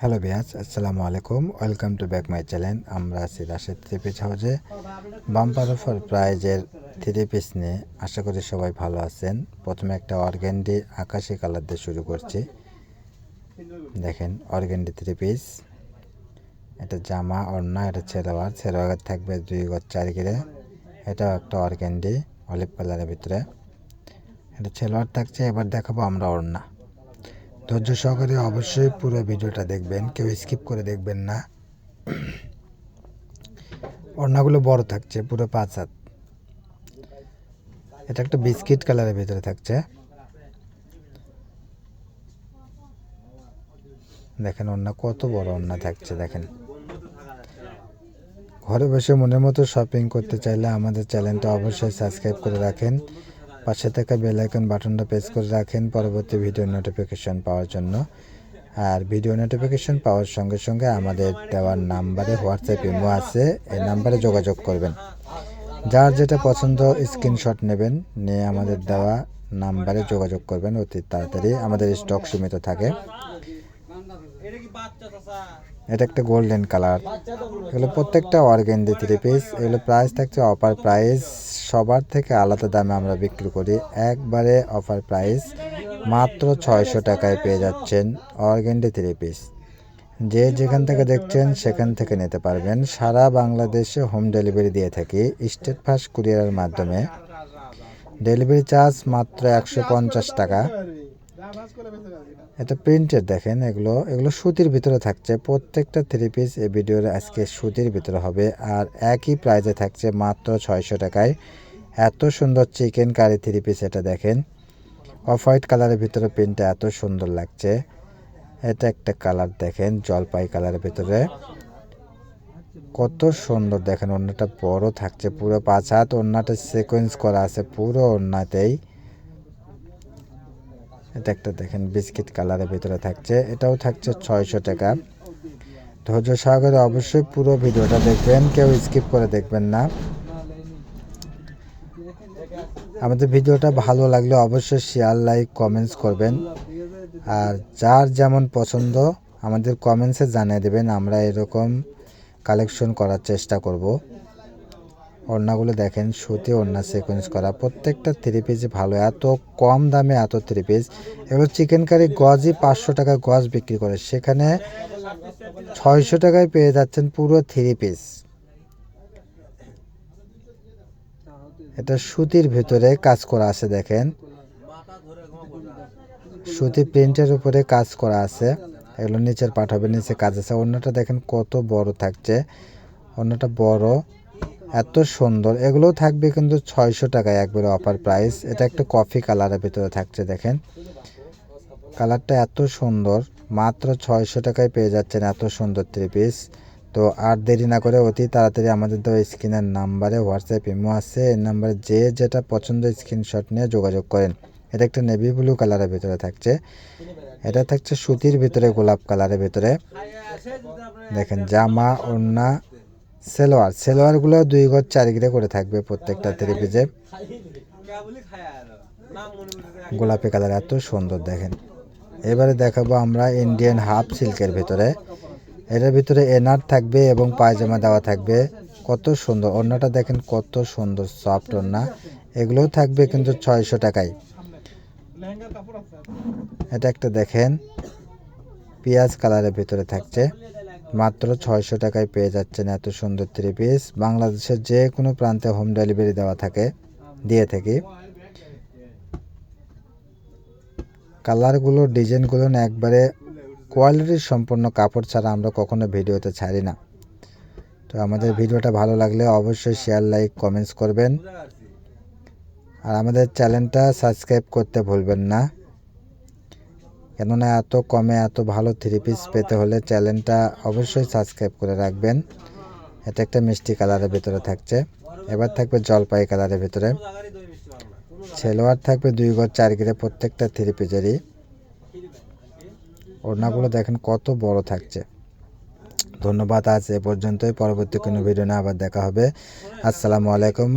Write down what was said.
Hello বিয়াস আসসালামু আলাইকুম। Welcome to back my channel. আমরা আছি রাশেদ থ্রি পিস হাউজে। বাম্পার অফার প্রাইজের থ্রি পিস নিয়ে আশা করি সবাই ভালো আছেন। প্রথমে একটা অর্গ্যান্ডি আকাশি কালার দিয়ে শুরু করছি। দেখেন অর্গ্যান্ডি থ্রি পিস এটা জামা, ওড়না, এটা ছেলোয়ার। ছেলোয়ার থাকবে দুই গজ চার গিরে। এটাও একটা অর্গ্যান্ডি অলিভ কালারের ভিতরে। এটা ছেলোয়ার থাকছে, এবার দেখাবো আমরা ওড়না। ধৈর্য সহকারে অবশ্যই পুরো ভিডিওটা দেখবেন, কেউ স্কিপ করে দেখবেন না। ওড়নাগুলো বড় থাকছে, পুরো পাঁচ হাত। এটা একটা বিস্কিট কালারের ভিতরে থাকছে। দেখেন ওড়না কত বড় ওড়না থাকছে, দেখেন। ঘরে বসে মনের মতো শপিং করতে চাইলে আমাদের চ্যানেলটা অবশ্যই সাবস্ক্রাইব করে রাখেন। পাশে থাকা বেল আইকন বাটনটা প্রেস করে রাখেন পরবর্তী ভিডিও নোটিফিকেশন পাওয়ার জন্য। আর ভিডিও নোটিফিকেশন পাওয়ার সঙ্গে সঙ্গে আমাদের দেওয়ার নাম্বারে হোয়াটসঅ্যাপ ইমো আছে, এই নাম্বারে যোগাযোগ করবেন। যার যেটা পছন্দ স্ক্রিনশট নেবেন, নিয়ে আমাদের দেওয়া নাম্বারে যোগাযোগ করবেন, অতি তাড়াতাড়ি আমাদের স্টক সীমিত থাকে। এটা একটা গোল্ডেন কালার এগুলো প্রত্যেকটা অর্গেন্ডি থ্রি পিস এগুলো প্রাইস থাকছে অফার প্রাইস সবার থেকে আলাদা দামে আমরা বিক্রি করি। একবারে অফার প্রাইস মাত্র ছয়শো টাকায় পেয়ে যাচ্ছেন অর্গেন্ডি থ্রি পিস যে যেখান থেকে দেখছেন সেখান থেকে নিতে পারবেন। সারা বাংলাদেশে হোম ডেলিভারি দিয়ে থাকি। স্টেট ফাস্ট কুরিয়ারের মাধ্যমে। ডেলিভারি চার্জ মাত্র একশো পঞ্চাশ টাকা। এটা প্রিন্টের দেখেন, এগুলো এগুলো সুতির ভিতরে থাকছে। প্রত্যেকটা থ্রি পিস এই ভিডিওর আজকে সুতির ভিতরে হবে। আর একই প্রাইজে থাকছে মাত্র ছয়শো টাকায়। এত সুন্দর চিকেন কারি থ্রি পিস এটা দেখেন। অফ হোয়াইট কালারের ভিতরে প্রিন্টটা এত সুন্দর লাগছে। এটা একটা কালার দেখেন, জলপাই কালারের ভিতরে। কত সুন্দর দেখেন, ওড়নাটা বড় থাকছে, পুরো পাঁচ হাত, ওড়নাটা সিকোয়েন্স করা আছে পুরো ওড়নাতেই। এটা একটা দেখেন, বিস্কিট কালারের ভিতরে থাকছে। এটাও থাকছে ছয়শো টাকা। ধৈর্য সহকারে অবশ্যই পুরো ভিডিওটা দেখবেন, কেউ স্কিপ করে দেখবেন না। আমাদের ভিডিওটা ভালো লাগলে অবশ্যই শেয়ার লাইক কমেন্টস করবেন। আর যার যেমন পছন্দ, আমাদের কমেন্টসে জানিয়ে দেবেন, আমরা এরকম কালেকশন করার চেষ্টা করব। ওড়নাগুলো দেখেন সুতি ওড়না সিকোয়েন্স করা। প্রত্যেকটা থ্রি পিস ভালো, এত কম দামে এত থ্রি পিস এগুলো চিকেন কারি গজই পাঁচশো টাকা গজ বিক্রি করে। সেখানে ছয়শো টাকায় পেয়ে যাচ্ছেন পুরো থ্রি পিস এটা সুতির ভেতরে কাজ করা আছে, দেখেন। সুতি প্রিন্টের উপরে কাজ করা আছে। এগুলো নিচের পাঠ হবে, নিচে কাজ আছে। অন্যটা দেখেন কত বড় থাকছে। অন্যটা বড়। এত সুন্দর। এগুলোও থাকবে কিন্তু ছয়শো টাকায় একবারে অফার প্রাইস এটা একটা কফি কালারের ভিতরে থাকছে, দেখেন। কালারটা এত সুন্দর। মাত্র ছয়শো টাকায় পেয়ে যাচ্ছেন এত সুন্দর থ্রি পিস তো আর দেরি না করে অতি তাড়াতাড়ি আমাদের তো স্ক্রিনের নাম্বারে হোয়াটসঅ্যাপ ইমো আছে। এই নাম্বারে যে যেটা পছন্দ স্ক্রিনশট নিয়ে যোগাযোগ করেন। এটা একটা নেভি ব্লু কালারের ভিতরে থাকছে। এটা থাকছে সুতির ভিতরে, গোলাপ কালারের ভিতরে। দেখেন, জামা, ওড়না সেলোয়ার, সেলোয়ারগুলো দুই ঘর চার গিরে করে থাকবে প্রত্যেকটা থ্রি পিসে গোলাপি কালার এত সুন্দর, দেখেন। এবারে দেখাবো আমরা ইন্ডিয়ান হাফ সিল্কের ভিতরে। এটার ভিতরে এনার থাকবে এবং পায়জামা দেওয়া থাকবে। কত সুন্দর অন্যটা দেখেন কত সুন্দর সফট ওড়না। এগুলোও থাকবে কিন্তু ছয়শো টাকায়। এটা একটা দেখেন, পেঁয়াজ কালারের ভিতরে থাকছে। মাত্র ছয়শো টাকায় পেয়ে যাচ্ছেন এত সুন্দর থ্রি পিস বাংলাদেশের যে কোনো প্রান্তে হোম ডেলিভারি দেওয়া থাকে, দিয়ে থাকি। কালারগুলো, ডিজাইনগুলো একবারে কোয়ালিটির সম্পূর্ণ কাপড় ছাড়া আমরা কখনো ভিডিওতে ছাড়ি না। তো আমাদের ভিডিওটা ভালো লাগলে অবশ্যই শেয়ার লাইক কমেন্টস করবেন। আর আমাদের চ্যানেলটা সাবস্ক্রাইব করতে ভুলবেন না। কেননা এত কমে এত ভালো থ্রি পিস পেতে হলে চ্যানেলটা অবশ্যই সাবস্ক্রাইব করে রাখবেন। এটা একটা মিষ্টি কালারের ভিতরে থাকছে। এবার থাকবে জলপাই কালারের ভিতরে। সেলোয়ার থাকবে দুই গজ চার গিরে প্রত্যেকটা থ্রি পিসেরই ওড়নাগুলো দেখেন কত বড় থাকছে। ধন্যবাদ, আজ এ পর্যন্তই। পরবর্তী কোনো ভিডিও না আবার দেখা হবে। আসসালামু আলাইকুম।